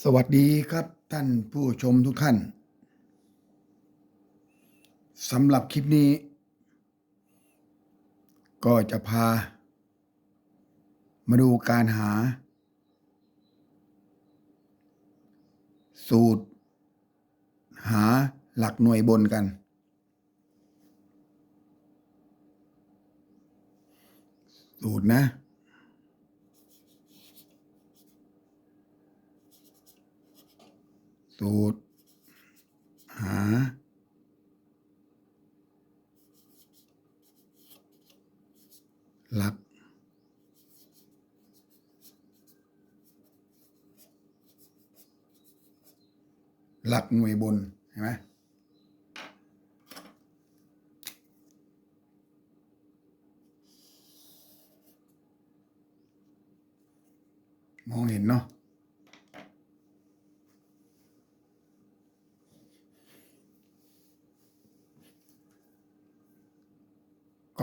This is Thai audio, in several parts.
สวัสดีครับท่านผู้ชมทุกท่านสำหรับคลิปนี้ ก็จะพา มาดูการหา สูตร หาหลักหน่วยบนกัน สูตรนะ สูตร หา หลัก หลักหน่วยบนเห็นไหมมองเห็นเนาะ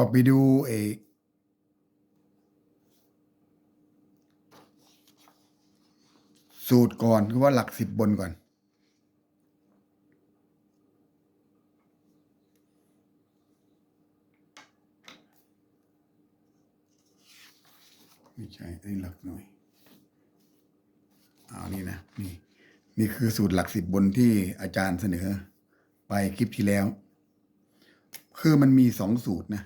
ก็ไปดูเอสูตรก่อนคือว่าหลักสิบบนก่อน ไม่ใช่ไอ้หลักหน่วยเอานี่นะนี่นี่คือสูตรหลักสิบบนที่อาจารย์เสนอ ไปคลิปที่แล้ว คือมันมีสองสูตรนะ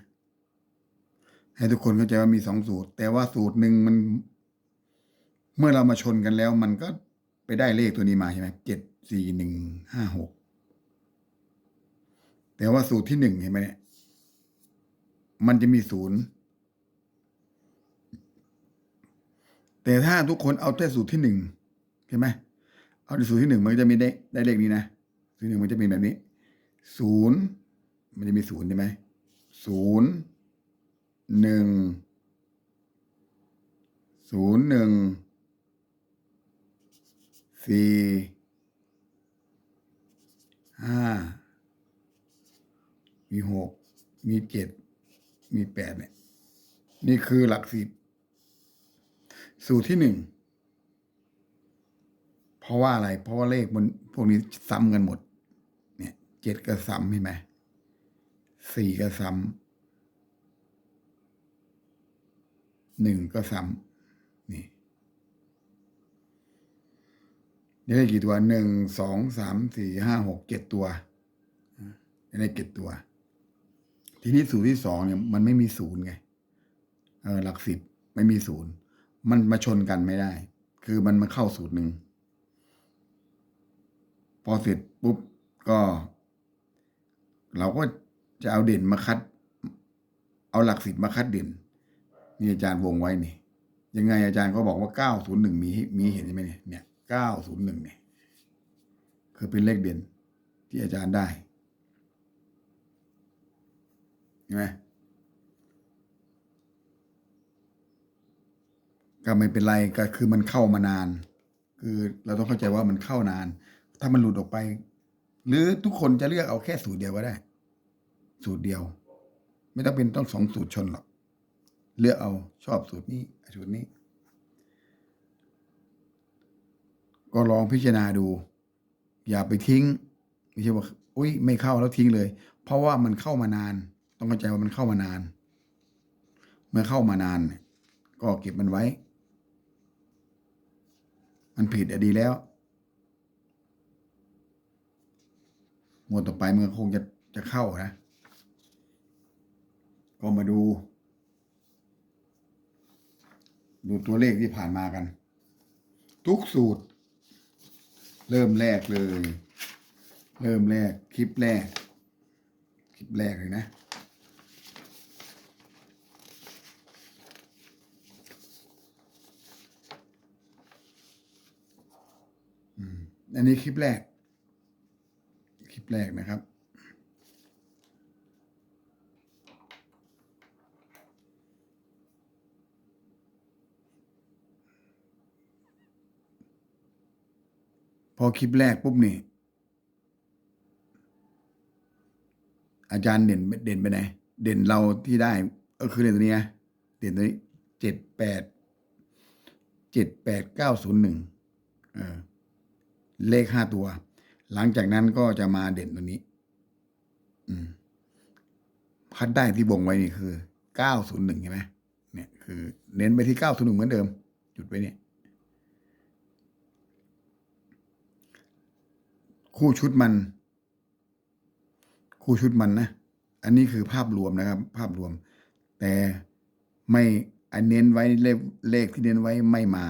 ให้ทุกคนเข้าใจว่ามีสองสูตร แต่ว่าสูตรหนึ่งมัน เมื่อเรามาชนกันแล้ว มันก็ไปได้เลขตัวนี้มาใช่ไหมเจ็ดสี่หนึ่งห้าหกแต่ว่าสูตรที่หนึ่งเห็นไหมเนี่ย มันจะมีศูนย์แต่ถ้าทุกคนเอาแต่สูตรที่หนึ่งใช่ไหมเอาแต่สูตรที่หนึ่งมันจะมีได้ได้เลขนี้นะสูตรหนึ่งมันจะเป็นแบบนี้ศูนย์มันจะมีศูนย์ใช่ไหมศูนย์ หนึ่งศูนย์หนึ่งสี่ห้ามีหกมีเจ็ดมีแปดเนี่ยนี่คือหลักสิบสูตรที่หนึ่งเพราะว่าอะไร เพราะว่าเลขมันพวกนี้ซ้ำกันหมด เนี่ยเจ็ดก็ซ้ำใช่ไหมสี่ก็ซ้ำ หนึ่งก็ซ้ำนี่ได้กี่ตัวหนึ่งสองสามสี่ห้าหกเจ็ดตัวได้เจ็ดตัว ทีนี้สูตรที่สองเนี่ย มันไม่มีศูนย์ไงเออหลักสิบไม่มีศูนย์มันมาชนกันไม่ได้ คือมันมาเข้าสูตรหนึ่งพอเสร็จปุ๊บก็ เราก็จะเอาเด่นมาคัด เอาหลักสิบมาคัดเด่น นี่อาจารย์วงไว้นี่ยังไงอาจารย์ก็บอกว่าเก้าศูนย์หนึ่งมีมีเห็นใช่ไหมเนี่ยเนี่ยเก้าศูนย์หนึ่งเนี่ยคือเป็นเลขเด่นที่อาจารย์ได้เห็นไหมก็ไม่เป็นไรก็คือมันเข้ามานาน คือเราต้องเข้าใจว่ามันเข้านาน ถ้ามันหลุดออกไป หรือทุกคนจะเลือกเอาแค่สูตรเดียวก็ได้ สูตรเดียว ไม่ต้องเป็นต้องสองสูตรชนหรอก เลือกเอาชอบสูตรนี้สูตรนี้ ก็ลองพิจารณาดู อย่าไปทิ้งไม่ใช่ว่าอุ้ยไม่เข้าแล้วทิ้งเลย เพราะว่ามันเข้ามานาน ต้องเข้าใจว่ามันเข้ามานาน เมื่อเข้ามานาน ก็เก็บมันไว้ มันผิดอดีแล้วหมวดต่อไปมันคงจะจะเข้านะ ก็มาดู ดูตัวเลขที่ผ่านมากัน ทุกสูตร เริ่มแรกเลย เริ่มแรกคลิปแรก คลิปแรกเลยนะอันนี้คลิปแรก คลิปแรกนะครับ พอคลิปแรกปุ๊บนี่ อาจารย์เด่นเด่นไปไหน เด่นเราที่ได้ก็คือเด่นตัวนี้เด่นตัวนี้เจ็ดแปดเจ็ดแปดเก้าศูนย์หนึ่งเออเลขห้าตัว หลังจากนั้นก็จะมาเด่นตัวนี้ อืมพัดได้ที่วงไว้นี่คือเก้าศูนย์หนึ่งใช่ไหมเนี่ยคือ เน้นไปที่เก้าศูนย์หนึ่งเหมือนเดิมจุดไว้เนี่ย คู่ชุดมัน คู่ชุดมันนะ อันนี้คือภาพรวมนะครับ ภาพรวม แต่ไม่อันเน้นไว้เลขเลขที่เน้นไว้ไม่มา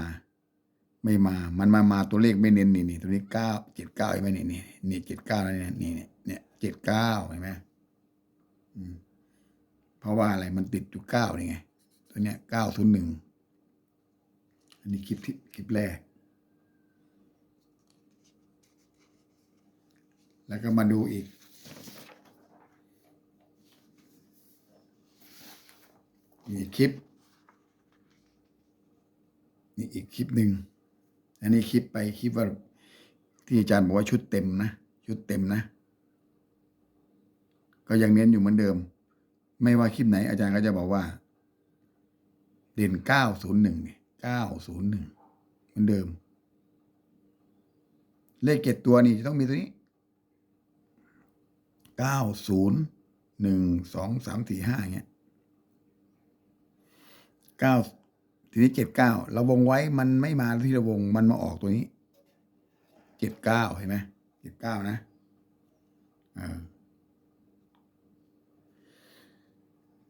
ไม่มา มันมามาตัวเลขไม่เน้นนี่นี่ตัวนี้เก้าเจ็ดเก้าใช่ไหมนี่นี่นี่เจ็ดเก้าแล้วเนี่ยนี่เนี่ยเนี่ยเจ็ดเก้าเห็นไหมอืมเพราะว่าอะไรมันติดอยู่เก้านี่ไง ตัวเนี้ยเก้าศูนย์หนึ่งอันนี้คลิปที่คลิปแรก แล้วก็มาดูอีก นี่คลิป นี่อีกคลิปหนึ่ง อันนี้คลิปไปคลิปว่าที่อาจารย์บอกว่าชุดเต็มนะ ชุดเต็มนะ ก็ยังเน้นอยู่เหมือนเดิม ไม่ว่าคลิปไหน อาจารย์ก็จะบอกว่า เด่นเก้าศูนย์หนึ่งเก้าศูนย์หนึ่งเหมือนเดิม เลขเจ็ดตัวนี่จะต้องมีตัวนี้ เก้าศูนย์หนึ่งสองสามสี่ห้าเงี้ยเก้าทีนี้เจ็ดเก้าเราวงไว้มันไม่มาที่เราวงมันมาออกตัวนี้เจ็ดเก้าเห็นไหมเจ็ดเก้านะ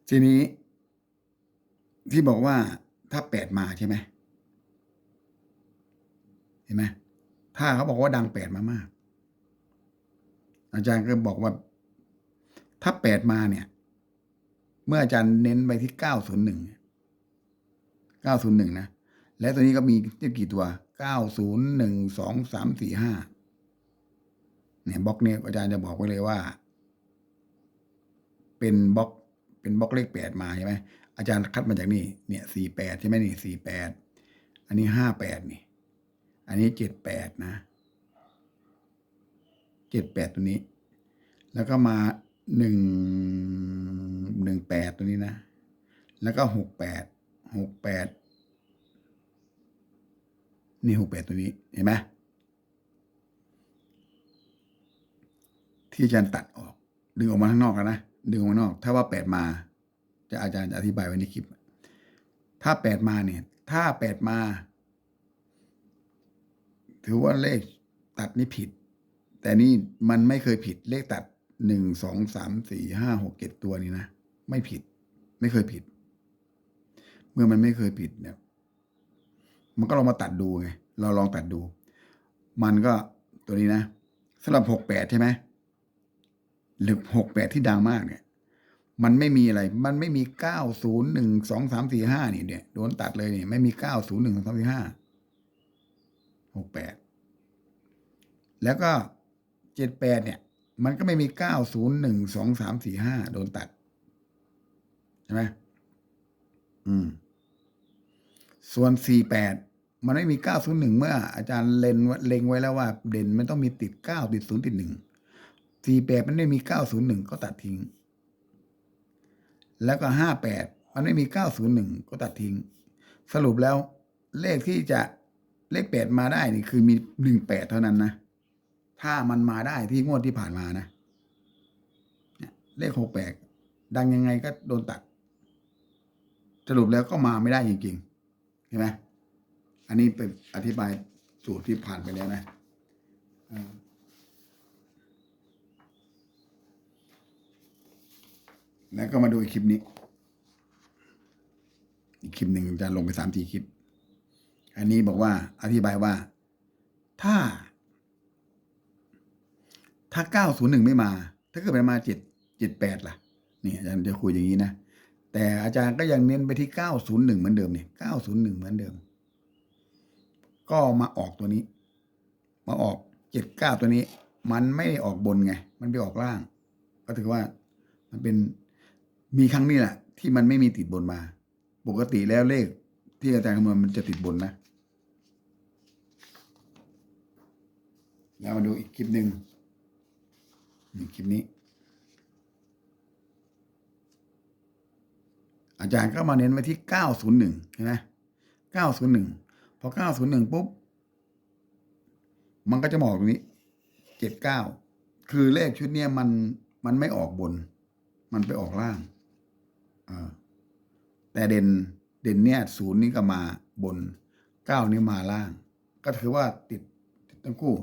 ทีนี้ ที่บอกว่าถ้าแปดมาใช่ไหมเห็นไหมถ้าเขาบอกว่าดังแปดมามาก อาจารย์ก็บอกว่า ถ้าแปดมาเนี่ย เมื่ออาจารย์เน้นไปที่เก้าศูนย์หนึ่งเก้าศูนย์หนึ่งนะ และตัวนี้ก็มีกี่ตัวเก้าศูนย์หนึ่งสองสามสี่ห้าเนี่ยบล็อกเนี่ยอาจารย์จะบอกไว้เลยว่า เป็นบล็อก เป็นบล็อกเลขแปดมาใช่ไหมอาจารย์คัดมาจากนี่เนี่ยสี่แปดใช่ไหมนี่สี่แปดอันนี้ห้าแปดนี่ อันนี้เจ็ดแปดนะเจ็ดแปดตัวนี้ แล้วก็มา หนึ่งหนึ่งแปดตัวนี้นะ แล้วก็หกแปดหกแปดนี่หกแปดตัวนี้เห็นไหมที่อาจารย์ตัดออก ดึงออกมาข้างนอกนนะดึงออกมานอก ถ้าว่าแปดมา จะอาจารย์จะอธิบายไว้ในคลิป ถ้าแปดมาเนี่ย ถ้าแปดมา ถือว่าเลขตัดนี่ผิด แต่นี่มันไม่เคยผิดเลขตัด หนึ่งสองสามสี่ห้าหกเจ็ดตัวนี้นะไม่ผิด ไม่เคยผิด เมื่อมันไม่เคยผิดเนี่ย มันก็ลองมาตัดดูไงเราลองตัดดู มันก็ตัวนี้นะสำหรับหกแปดใช่ไหมหรือหกแปดที่ดังมากเนี่ย มันไม่มีอะไร มันไม่มีเก้าศูนย์หนึ่งสองสามสี่ห้านี่เนี่ยโดนตัดเลยเนี่ยไม่มีเก้าศูนย์หนึ่งสองสามสี่ห้าหกแปดแล้วก็เจ็ดแปดเนี่ย มันก็ไม่มีเก้าศูนย์หนึ่งสองสามสี่ห้าโดนตัด ใช่ไหมอืม ส่วนสี่แปดมันไม่มีเก้าศูนย์หนึ่งเมื่อ อาจารย์เล็งเล็งไว้แล้วว่า เด่นมันต้องมีติดเก้าติดศูนย์ติดหนึ่งสี่แปดมันไม่มีเก้าศูนย์หนึ่งก็ตัดทิ้ง แล้วก็ห้าแปดมันไม่มีเก้าศูนย์หนึ่งก็ตัดทิ้ง สรุปแล้วเลขที่จะเลขแปดมาได้นี่คือมีหนึ่งแปดเท่านั้นนะ ถ้ามันมาได้ที่งวดที่ผ่านมานะเลขหกแปดดังยังไงก็โดนตัด สรุปแล้วก็มาไม่ได้จริงๆเห็นไหมอันนี้เป็นอธิบายสูตรที่ผ่านไปแล้วนะแล้วก็มาดูอีกคลิปนี้ อีกคลิปหนึ่งจะลงไปสามสี่คลิป อันนี้บอกว่าอธิบายว่าถ้า ถ้าเก้าศูนย์หนึ่งไม่มา ถ้าเกิดมันมาเจ็ดเจ็ดแปดล่ะนี่อาจารย์จะคุยอย่างนี้นะ แต่อาจารย์ก็ยังเน้นไปที่เก้าศูนย์หนึ่งเหมือนเดิมเนี่ยเก้าศูนย์หนึ่งเหมือนเดิม ก็มาออกตัวนี้ มาออกเจ็ดเก้าตัวนี้ มันไม่ได้ออกบนไง มันไปออกล่าง ก็ถือว่ามันเป็นมีครั้งนี้แหละที่มันไม่มีติดบนมา ปกติแล้วเลขที่อาจารย์คำนวณมันจะติดบนนะ แล้วมาดูอีกคลิปหนึ่ง นี่คลิปนี้ อาจารย์ก็มาเน้นไว้ที่เก้าศูนย์หนึ่งเห็นไหมเก้าศูนย์หนึ่งพอเก้าศูนย์หนึ่งปุ๊บ มันก็จะมอกตรงนี้เจ็ดเก้าคือเลขชุดเนี้ยมันมันไม่ออกบน มันไปออกล่างอแต่เด่นเด่นเนี่ยศูนย์นี่ก็มาบน เก้านี่มาล่าง ก็ถือว่าติดติดทั้งคู่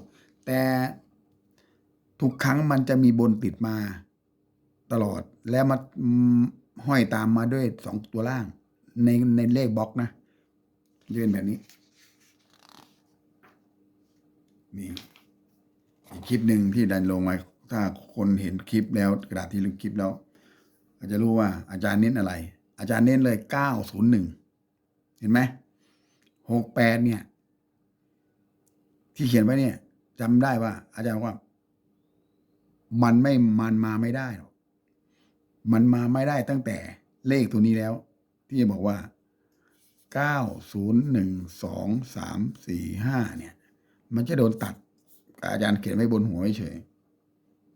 แต่ ทุกครั้งมันจะมีบนติดมาตลอดแล้วมาห้อยตามมาด้วยสองตัวล่าง ในในเลขบล็อกนะจะเป็นแบบนี้ นี่อีกคลิปหนึ่งที่ดันลงไว้ถ้าคนเห็นคลิปแล้วกระดาษที่ลงคลิปแล้วอาจจะรู้ว่าอาจารย์เน้นอะไร อาจารย์เน้นเลยเก้าศูนย์หนึ่งเห็นไหมหกแปดเนี่ย ที่เขียนไว้เนี่ยจำได้ว่า อาจารย์ว่า มันไม่มันมาไม่ได้หรอกมันมาไม่ได้ตั้งแต่เลขตัวนี้แล้ว ที่จะบอกว่าเก้าศูนย์หนึ่งสองสามสี่ห้าเนี่ย มันจะโดนตัด อาจารย์เขียนไว้บนหัวเฉย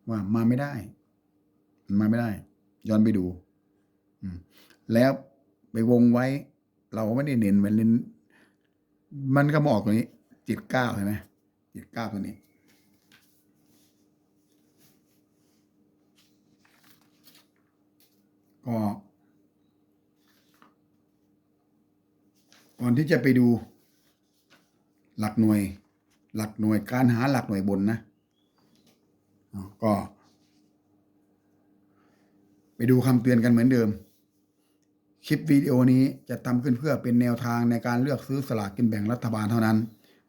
ว่ามาไม่ได้มันมาไม่ได้ ย้อนไปดูแล้วไปวงไว้ เราไม่ได้เน้นมันเน้นมันก็มาออกตรงนี้จิตเก้าเห็นไหมจิตเก้าตัวนี้ ก็ก่อนที่จะไปดู หลักหน่วย หลักหน่วยการหาหลักหน่วยบนนะก็ ไปดูคำเตือนกันเหมือนเดิม คลิปวิดีโอนี้จะทำขึ้นเพื่อเป็นแนวทางในการเลือกซื้อสลากกินแบ่งรัฐบาลเท่านั้น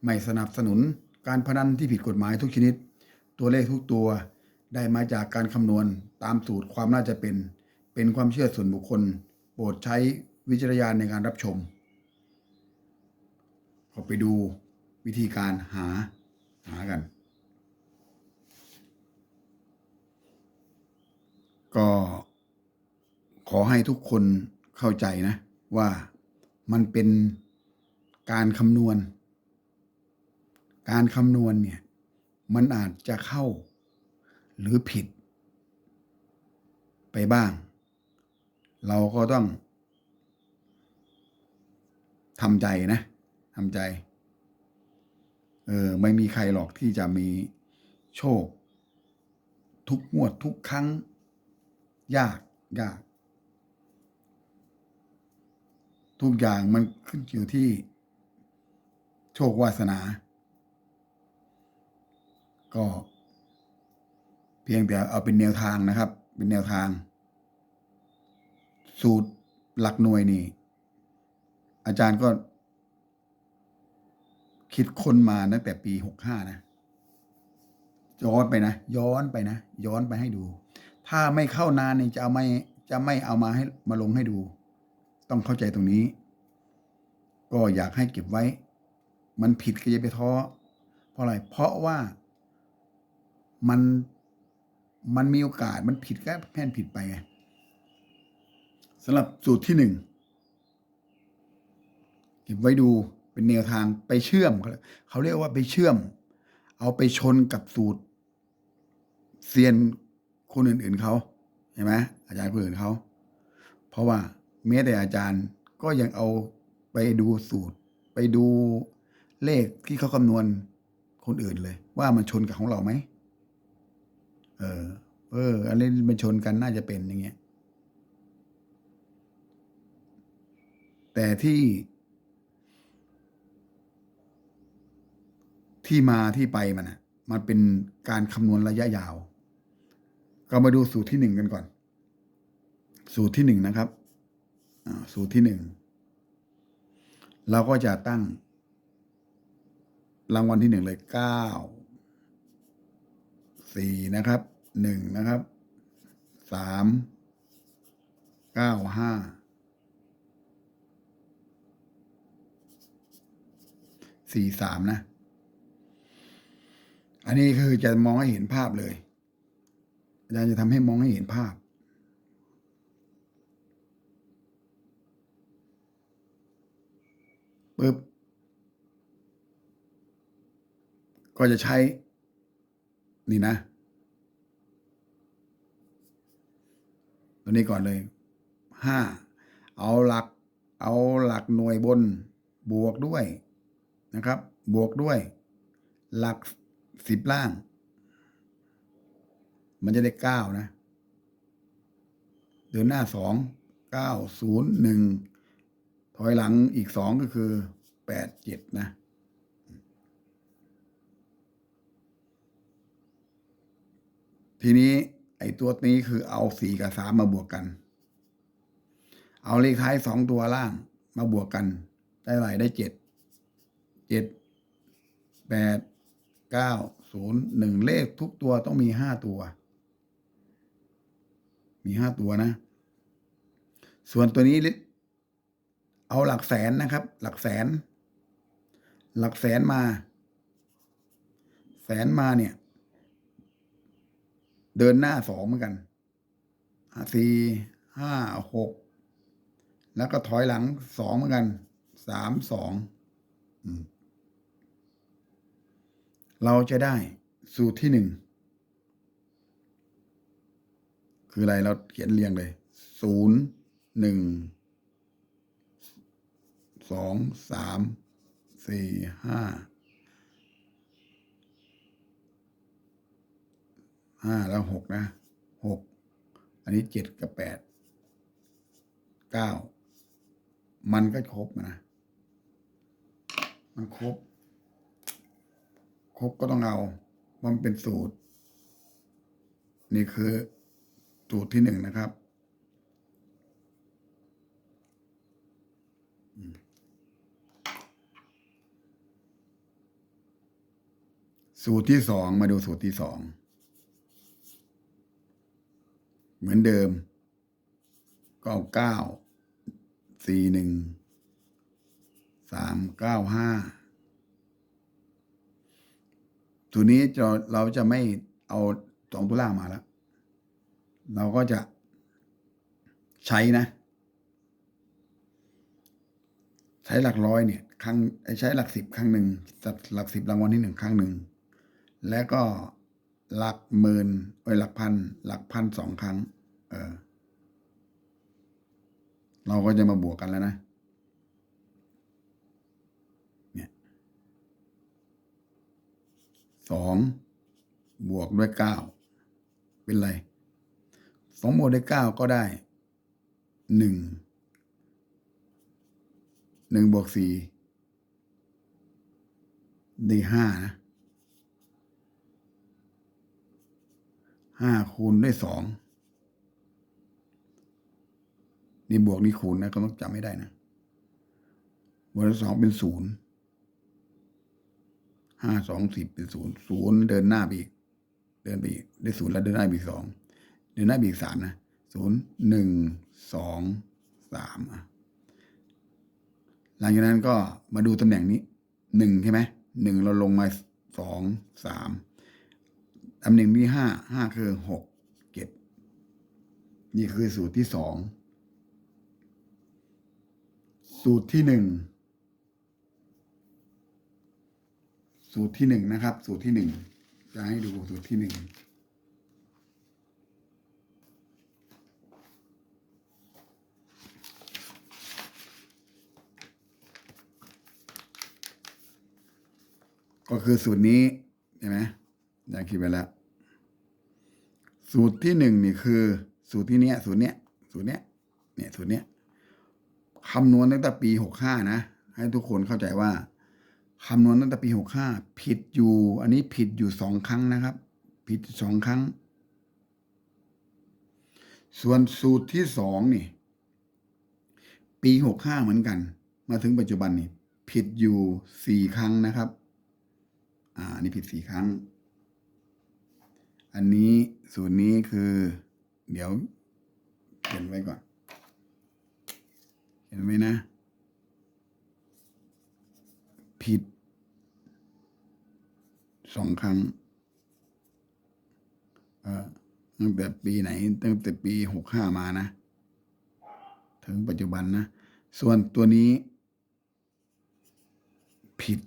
ไม่สนับสนุนการพนันที่ผิดกฎหมายทุกชนิด ตัวเลขทุกตัวได้มาจากการคำนวณตามสูตรความน่าจะเป็น เป็นความเชื่อส่วนบุคคล โปรดใช้วิจารณญาณในการรับชมก็ไปดูวิธีการหาหากัน ก็ขอให้ทุกคนเข้าใจนะว่ามันเป็นการคำนวณ การคำนวณเนี่ย มันอาจจะเข้าหรือผิดไปบ้าง เราก็ต้องทำใจนะทำใจ เออไม่มีใครหรอกที่จะมีโชค ทุกงวดทุกครั้ง ยากยาก ทุกอย่างมันขึ้นอยู่ที่ โชควาสนา ก็ เพียงแต่เอาเป็นแนวทางนะครับ เป็นแนวทาง สูตรหลักหน่วยนี่ อาจารย์ก็ คิดค้นมาตั้งแต่ปีหกห้านะ ย้อนไปนะ ย้อนไปนะ ย้อนไปให้ดู ถ้าไม่เข้านานนี่จะเอาไม่จะไม่เอามาให้มาลงให้ดู ต้องเข้าใจตรงนี้ ก็อยากให้เก็บไว้ มันผิดก็อย่าไปท้อเพราะอะไร เพราะว่ามันมันมีโอกาสมันผิดก็แค่นผิดไปไง สำหรับสูตรที่หนึ่งเก็บไว้ดูเป็นแนวทางไปเชื่อมเขาเขาเรียกว่าไปเชื่อม เอาไปชนกับสูตรเซียนคนอื่น ๆเขาเห็นไหมอาจารย์คนอื่นเขาเพราะว่าแม้แต่อาจารย์ก็ยังเอาไปดูสูตร ไปดูเลขที่เขาคำนวณคนอื่นเลย ว่ามันชนกับของเราไหมเออ เอออันนี้มันชนกันน่าจะเป็นอย่างเงี้ย แต่ที่ ที่มาที่ไปมันอะมันเป็นการคำนวณระยะยาว ก็มาดูสูตรที่หนึ่งกันก่อน สูตรที่หนึ่งนะครับอ่าสูตรที่หนึ่งเราก็จะตั้ง รางวัลที่หนึ่งเลยเก้าสี่นะครับหนึ่งนะครับสามเก้าห้า สี่สามนะ อันนี้คือจะมองให้เห็นภาพเลย อาจารย์จะทำให้มองให้เห็นภาพ ปึ๊บ ก็จะใช้ นี่นะ ตัวนี้ก่อนเลยห้าเอาหลัก เอาหลักหน่วยบนบวกด้วย นะครับ บวกด้วย หลักสิบล่าง มันจะได้เก้านะ เดินหน้าสองเก้าศูนย์หนึ่งถอยหลังอีกสองก็คือแปดเจ็ดนะ ทีนี้ไอ้ตัวนี้คือเอาสี่กับสามมาบวกกัน เอาเลขท้ายสองตัวล่างมาบวกกัน ได้ไรได้เจ็ด เจ็ดแปดเก้าศูนย์หนึ่งเลขทุกตัวต้องมีห้าตัว มีห้าตัวนะ ส่วนตัวนี้ลิเอาหลักแสนนะครับ หลักแสน หลักแสนมา แสนมาเนี่ย เดินหน้าสองเหมือนกันสี่ห้าหกแล้วก็ถอยหลังสองเหมือนกันสามสองอืม เราจะได้สูตรที่หนึ่งคืออะไรเราเขียนเรียงเลยศูนย์หนึ่งสองสามสี่ห้าห้าแล้วหกนะหกอันนี้เจ็ดกับแปดเก้ามันก็ครบนะ มันครบ ครบก็ต้องเอามันเป็นสูตร นี่คือสูตรที่หนึ่งนะครับสูตรที่สองมาดูสูตรที่สองเหมือนเดิม ก็เอาเก้าสี่หนึ่งสามเก้าห้า ตัวนี้เราเราจะไม่เอาสองตัวล่างมาแล้ว เราก็จะใช้นะ ใช้หลักร้อยเนี่ยครั้งใช้หลักสิบครั้งหนึ่งหลักสิบรางวัลที่หนึ่งครั้งหนึ่งแล้วก็หลักหมื่นเอ้ยหลักพัน หลักพันสองครั้ง เออ เราก็จะมาบวกกันแล้วนะ เนี่ย สองบวกด้วยเก้าเป็นไรสองบวกด้วยเก้าก็ได้หนึ่งหนึ่งบวกสี่ได้ห้านะห้าคูณด้วยสองนี่บวกนี่คูณนะก็ต้องจำไม่ได้นะบวกด้วยสองเป็นศูนย์ ห้าสองสิบเป็นศูนย์ศูนย์เดินหน้าไปอีก เดินไปอีกได้ศูนย์แล้วเดินหน้าไปอีกสองเดินหน้าไปอีกสามนะศูนย์หนึ่งสองสามหลังจากนั้นก็มาดูตำแหน่งนี้หนึ่งใช่ไหมหนึ่งเราลงมาสองสามตำแหน่งที่ห้าห้าคือหกเจ็ดนี่คือสูตรที่สองสูตรที่หนึ่ง สูตรที่หนึ่งนะครับ สูตรที่หนึ่งจะให้ดูสูตรที่หนึ่งก็คือสูตรนี้เห็นไหมอยากคิดไปแล้ว สูตรที่หนึ่งนี่คือ สูตรที่เนี้ย สูตรเนี้ย สูตรเนี้ย เนี่ย สูตรเนี้ยคำนวณตั้งแต่ปีหกห้านะ ให้ทุกคนเข้าใจว่า คำนวณตั้งแต่ปีหกห้าผิดอยู่ อันนี้ผิดอยู่สองครั้งนะครับ ผิดสองครั้ง ส่วนสูตรที่สองนี่ ปีหกห้าเหมือนกัน มาถึงปัจจุบันนี่ผิดอยู่สี่ครั้งนะครับ อ่านนี้ผิดสี่ครั้ง อันนี้สูตรนี้คือ เดี๋ยวเขียนไว้ก่อน เขียนไว้นะผิด สองครั้งเออตั้งแต่ปีไหน ตั้งแต่ปีหกห้ามานะ ถึงปัจจุบันนะ ส่วนตัวนี้ ผิด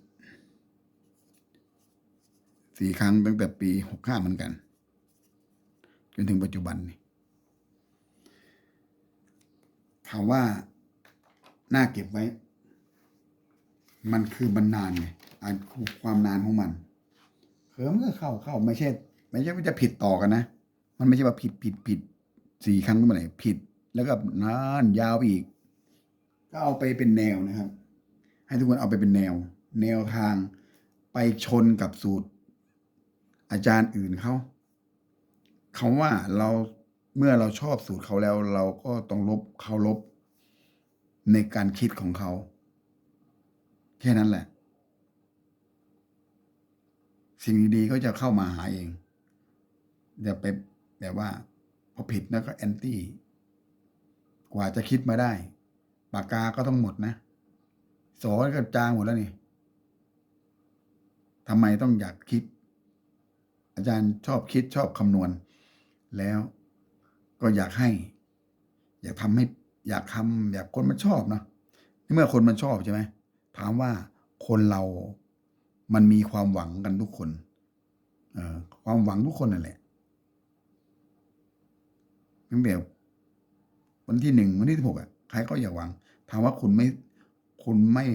สี่ครั้งตั้งแต่ปีหกห้าเหมือนกัน จนถึงปัจจุบันนี่ถามว่าน่าเก็บไว้ มันคือมันนานไงอ่านความนานของมัน คอมันก็เข้าเข้าไม่ใช่ ไม่ใช่ว่าจะผิดต่อกันนะ มันไม่ใช่ว่าผิดผิดผิดสี่ครั้งเมื่อไหร่ผิด แล้วก็นานยาวไปอีก ก็เอาไปเป็นแนวนะครับ ให้ทุกคนเอาไปเป็นแนว แนวทางไปชนกับสูตร อาจารย์อื่นเขาเขาว่าเราเมื่อเราชอบสูตรเขาแล้ว เราก็ต้องลบเคารพในการคิดของเขา แค่นั้นแหละ สิ่งดีๆก็จะเข้ามาหาเองอย่าไปแบบว่าพอผิดแล้วก็แอนตี้กว่าจะคิดมาได้ ปากกาก็ต้องหมดนะสอนก็จางหมดแล้วนี่ทำไมต้องอยากคิด อาจารย์ชอบคิดชอบคำนวณ แล้วก็อยากให้ อยากทำให้ อยากทำอยากคนมันชอบเนาะเมื่อคนมันชอบใช่ไหมถามว่าคนเรา มันมีความหวังกันทุกคนเอความหวังทุกคนนั่นแหละตั้งแต่วันที่หนึ่งวันที่สิบหกอะใครก็อยากหวัง ถามว่าคุณไม่คุณไม่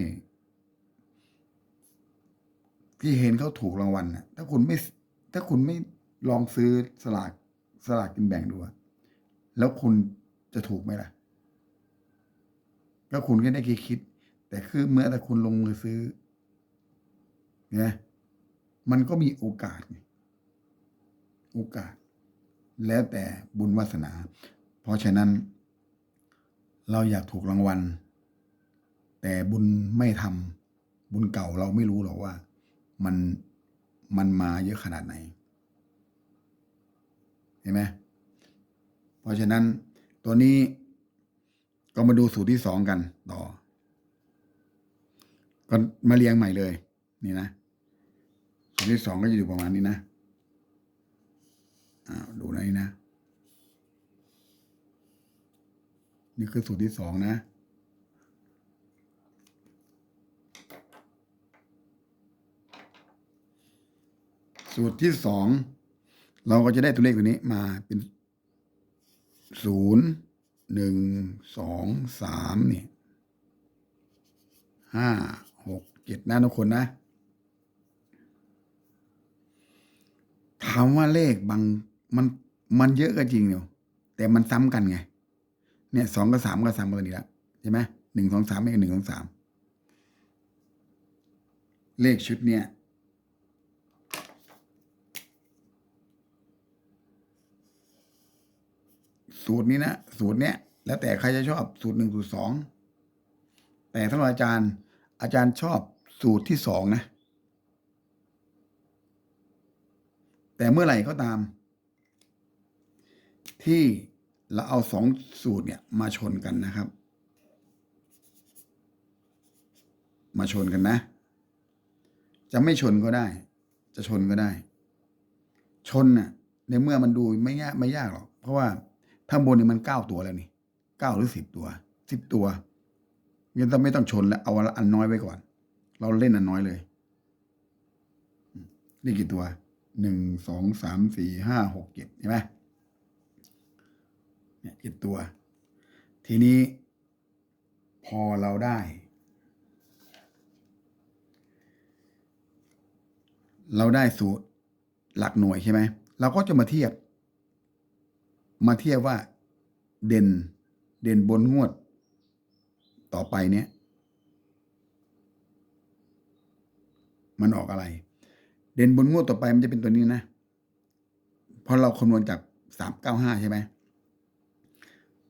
ที่เห็นเขาถูกรางวัลน่ะถ้าคุณไม่ ถ้าคุณไม่ลองซื้อสลากสลากกินแบ่งดูแล้วคุณจะถูกไหมล่ะก็คุณก็ได้คิด แต่คือเมื่อแต่คุณลงมือซื้อ นี่ยมันก็มีโอกาสไงโอกาส แล้วแต่บุญวาสนา เพราะฉะนั้น เราอยากถูกรางวัล แต่บุญไม่ทำบุญเก่าเราไม่รู้หรอกว่า มันมันมาเยอะขนาดไหน เห็นไหมเพราะฉะนั้นตัวนี้ก็มาดูสูตรที่สองกันต่อ ก็มาเรียงใหม่เลย นี่นะ สูตรที่สองก็จะอยู่ประมาณนี้นะอ้าวดูในนี้นะ นี่คือสูตรที่สองนะสูตรที่สองเราก็จะได้ตัวเลขตัวนี้มาเป็นศูนย์หนึ่งสองสามเนี่ยห้าหกเจ็ดนะทุกคนนะ ถามว่าเลขบางมันมันเยอะก็จริงอยู่แต่มันซ้ำกันไง เนี่ยสองกับสามก็ซ้ำกันอีกแล้วใช่ไหมหนึ่งสองสามไม่กับหนึ่งสองสามเลขชุดเนี่ยสูตรนี้นะสูตรเนี้ยแล้วแต่ใครจะชอบสูตรหนึ่งสูตรสองแต่สำหรับอาจารย์อาจารย์ชอบสูตรที่สองนะ แต่เมื่อไหร่ก็ตาม ที่เราเอาสองสูตรเนี่ยมาชนกันนะครับ มาชนกันนะ จะไม่ชนก็ได้ จะชนก็ได้ ชนน่ะในเมื่อมันดูไม่ยากไม่ยากหรอก เพราะว่าข้างบนนี่มันเก้าตัวแล้วนี่เก้าหรือสิบตัวสิบตัวยังต้องไม่ต้องชนแล้วเอาอันน้อยไว้ก่อน เราเล่นอันน้อยเลย นี่กี่ตัว หนึ่งสองสามสี่ห้าหกเจ็ดใช่ไหมเนี่ยเจ็ดตัว ทีนี้พอเราได้ เราได้สูตรหลักหน่วยใช่ไหมเราก็จะมาเทียบ มาเทียบว่า เด่นเด่นบนงวด ต่อไปเนี้ยมันออกอะไร เด่นบนงวดต่อไปมันจะเป็นตัวนี้นะเพราะเราคำนวณจากสามเก้าห้าใช่ไหม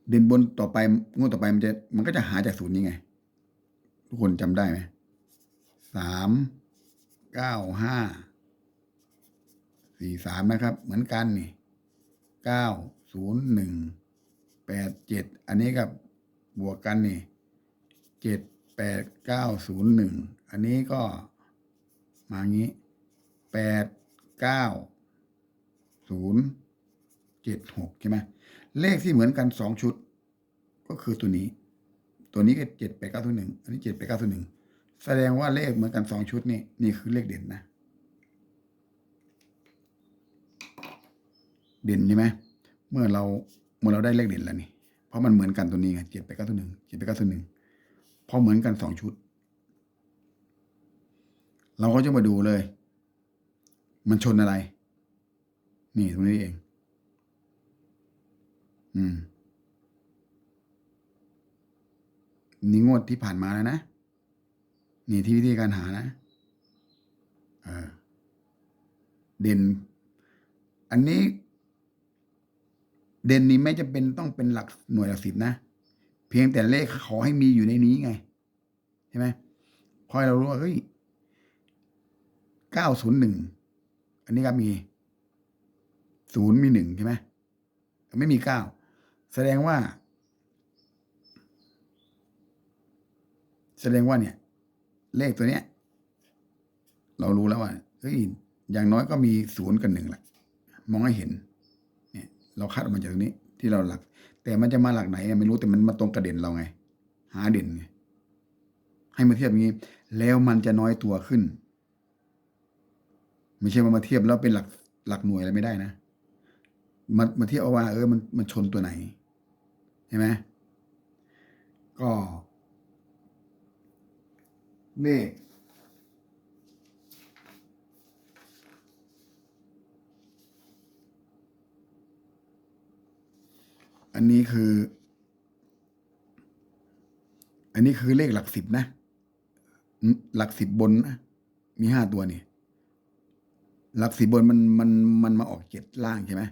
เด่นบนต่อไปงวดต่อไปมันจะ มันก็จะหาจากสูตรนี้ไง ทุกคนจำได้ไหมสามเก้าห้าสี่สามนะครับ เหมือนกันนี่เก้าศูนย์หนึ่งแปดเจ็ดอันนี้กับบวกกันนี่เจ็ดแปดเก้าศูนย์หนึ่งอันนี้ก็มางี้ แปดเก้าศูนย์เจ็ดหกใช่ไหมเลขที่เหมือนกันสองชุด ก็คือตัวนี้ ตัวนี้ก็เจ็ดแปดเก้าศูนย์หนึ่งอันนี้เจ็ดแปดเก้าศูนย์หนึ่งแสดงว่าเลขเหมือนกันสองชุดนี่นี่คือเลขเด่นนะ เด่นใช่ไหมเมื่อเราเมื่อเราได้เลขเด่นแล้วนี่เพราะมันเหมือนกันตัวนี้ไงเจ็ดแปดเก้าตัวหนึ่งเจ็ดแปดเก้าตัวหนึ่งพอเหมือนกันสองชุด เราก็จะมาดูเลย มันชนอะไร นี่ตรงนี้เอง อืม นี่งวดที่ผ่านมาแล้วนะ นี่ที่วิธีการหานะเออเด่น อันนี้ เด่นนี้ไม่จะเป็นต้องเป็นหลักหน่วยหลักสิบนะ เพียงแต่เลขขอให้มีอยู่ในนี้ไง ใช่ไหมพอเรารู้ว่าเฮ้ยเก้าศูนย์หนึ่ง อันนี้ก็มีศูนย์มีหนึ่งใช่ไหมไม่มีเก้าแสดงว่า แสดงว่าเนี่ย เลขตัวเนี้ย เรารู้แล้วว่าเฮ้ยอย่างน้อยก็มีศูนย์กับหนึ่งแหละมองให้เห็น เนี่ย เราคัดออกมาจากตรงนี้ ที่เราหลัก แต่มันจะมาหลักไหนไม่รู้แต่มันมาตรงกระเด็นเราไง หาเด่นไงให้มาเทียบอย่างนี้ แล้วมันจะน้อยตัวขึ้น ไม่ใช่ว่ามาเทียบแล้วเป็นหลักหลักหน่วยอะไรไม่ได้นะมามาเทียบเอาว่า เออมันมันชนตัวไหนใช่ไหมก็เลขอันนี้คือ อันนี้คือเลขหลักสิบนะ หลักสิบบนนะ มีห้าตัวนี่ หลักสิบบนมันมันมันมาออกเจ็ดล่างใช่ไหม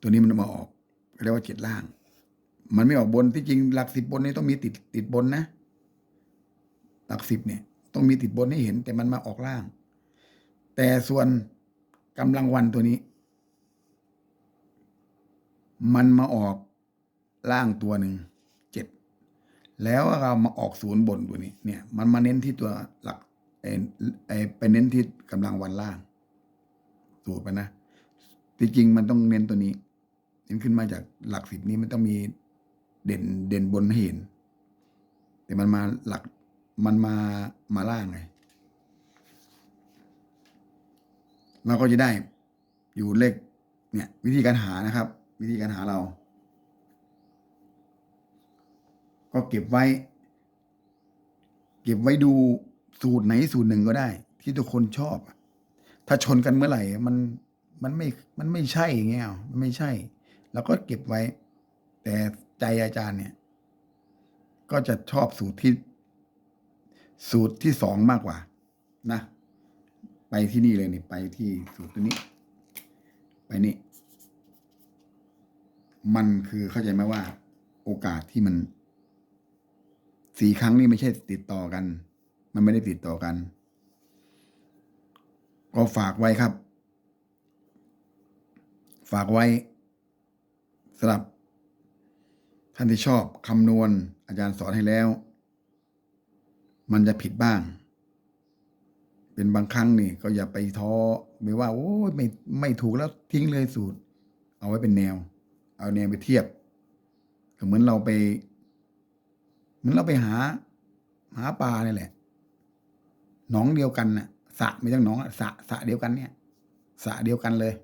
ตัวนี้มันมาออกเรียกว่าเจ็ดล่าง มันไม่ออกบนที่จริงหลักสิบบนนี้ต้องมีติดติดบนนะ หลักสิบเนี่ย ต้องมีติดบนให้เห็น แต่มันมาออกล่าง แต่ส่วนกำลังวันตัวนี้ มันมาออกล่างตัวหนึ่งเจ็ดแล้วเรามาออกศูนย์บนตัวนี้ เนี่ย มันมาเน้นที่ตัวหลักไอไปเน้นที่กำลังวันล่าง สูตรไปนะจริงๆมันต้องเน้นตัวนี้ เน้นขึ้นมาจากหลักสิบนี้มันต้องมีเด่นเด่นบนเห็น แต่มันมาหลักมันมามาล่างไงเราก็จะได้อยู่เลขเนี่ย วิธีการหานะครับ วิธีการหาเรา ก็เก็บไว้ เก็บไว้ดูสูตรไหนสูตรหนึ่งก็ได้ ที่ทุกคนชอบอะ ถ้าชนกันเมื่อไหร่ มันมันไม่มันไม่ใช่อย่างเงี้ยมันไม่ใช่เราก็เก็บไว้ แต่ใจอาจารย์เนี่ย ก็จะชอบสูตรที่ สูตรที่สองมากกว่า นะ ไปที่นี่เลยนี่ไปที่สูตรตัวนี้ ไปนี่ มันคือเข้าใจไหมว่า โอกาสที่มันสี่ครั้งนี่ไม่ใช่ติดต่อกัน มันไม่ได้ติดต่อกัน ก็ฝากไว้ครับ ฝากไว้สำหรับ ท่านที่ชอบคำนวณอาจารย์สอนให้แล้ว มันจะผิดบ้าง เป็นบางครั้งนี่ก็อย่าไปท้อไม่ว่า โอ้ยไม่ไม่ถูกแล้วทิ้งเลยสูตร เอาไว้เป็นแนว เอาแนวไปเทียบก็เหมือนเราไป เหมือนเราไปหา หาปลาเนี่ยแหละหนองเดียวกันน่ะ สะไม่ต้องหนองอะสะสะเดียวกันเนี่ยสะเดียวกันเลย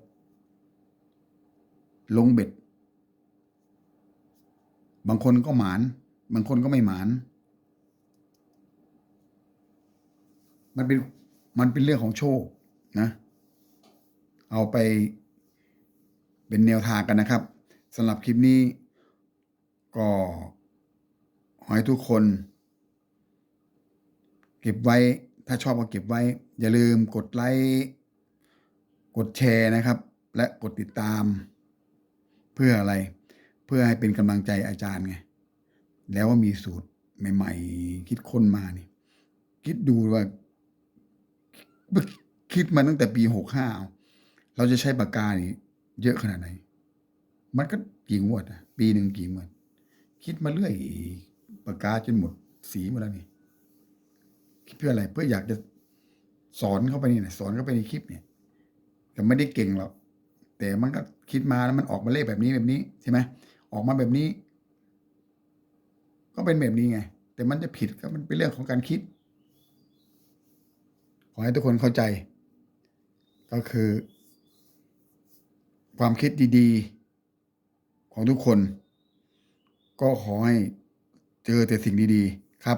ลงเบ็ด บางคนก็หมาน บางคนก็ไม่หมาน มันเป็นมันเป็นเรื่องของโชคนะ เอาไปเป็นแนวทางกันนะครับสำหรับคลิปนี้ ก็ขอให้ทุกคน เก็บไว้ ถ้าชอบก็เก็บไว้ อย่าลืมกดไลค์กดแชร์นะครับ และกดติดตาม เพื่ออะไร เพื่อให้เป็นกำลังใจอาจารย์ไง แล้วว่ามีสูตรใหม่ ๆ คิดค้นมานี่ คิดดูว่า คิดมาตั้งแต่ปีหกห้าเราจะใช้ปากกานี่เยอะขนาดไหน มันก็กี่งวดอะปีหนึ่งกี่งวด คิดมาเรื่อยปากกาจนหมดสีหมดแล้วนี่ เพื่ออะไรเพื่ออยากจะสอนเข้าไปนี่นะสอนเข้าไปในคลิปเนี่ยแต่ไม่ได้เก่งหรอกแต่มันก็คิดมาแล้วมันออกมาเลขแบบนี้แบบนี้ใช่ไหมออกมาแบบนี้ ก็เป็นแบบนี้ไง แต่มันจะผิดก็มันเป็นเรื่องของการคิด ขอให้ทุกคนเข้าใจ ก็คือ ความคิดดีๆ ของทุกคน ก็ขอให้เจอแต่สิ่งดีๆ ครับ